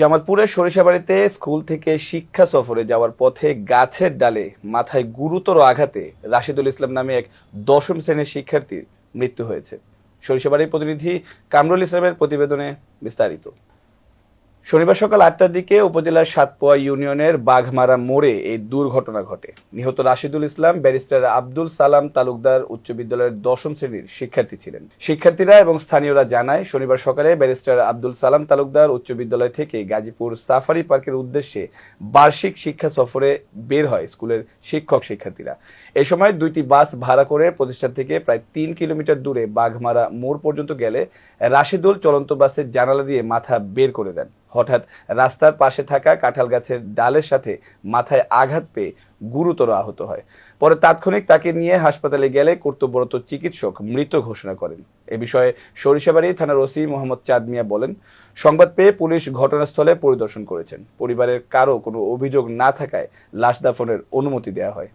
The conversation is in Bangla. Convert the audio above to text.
জামালপুরের সরিষাবাড়িতে স্কুল থেকে শিক্ষা সফরে যাওয়ার পথে গাছের ডালে মাথায় গুরুতর আঘাতে রাশিদুল ইসলাম নামে এক দশম শ্রেণির শিক্ষার্থীর মৃত্যু হয়েছে। সরিষাবাড়ির প্রতিনিধি কামরুল ইসলামের প্রতিবেদনে বিস্তারিত। শনিবার সকাল আটটার দিকে উপজেলার সাতপোয়া ইউনিয়নের বাঘমারা মোড়ে এই দুর্ঘটনা ঘটে। নিহত রাশিদুল ইসলাম, ব্যারিস্টার আব্দুল সালাম তালুকদার উচ্চ বিদ্যালয়ের দশম শ্রেণির শিক্ষার্থী ছিলেন। শিক্ষার্থীরা এবং স্থানীয়রা জানায়, শনিবার সকালে ব্যারিস্টার আব্দুল সালাম তালুকদার উচ্চ বিদ্যালয় থেকে গাজীপুর সাফারি পার্কের উদ্দেশ্যে বার্ষিক শিক্ষা সফরে বের হয় স্কুলের শিক্ষক শিক্ষার্থীরা। এ সময় দুইটি বাস ভাড়া করে প্রতিষ্ঠান থেকে প্রায় তিন কিলোমিটার দূরে বাঘমারা মোড় পর্যন্ত গেলে রাশিদুল চলন্ত বাসের জানালা দিয়ে মাথা বের করে দেন। হঠাৎ রাস্তার পাশে থাকা কাঁঠাল গাছের ডালের সাথে মাথায় আঘাত পেয়ে গুরুতর আহত হয়। পরে তাৎক্ষণিক তাকে নিয়ে হাসপাতালে গেলে কর্তব্যরত চিকিৎসক মৃত ঘোষণা করেন। এ বিষয়ে সরিষাবাড়ি থানার ওসি মোহাম্মদ চাঁদ মিয়া বলেন, সংবাদ পেয়ে পুলিশ ঘটনাস্থলে পরিদর্শন করেছেন। পরিবারের কারও কোনো অভিযোগ না থাকায় লাশ দাফনের অনুমতি দেওয়া হয়।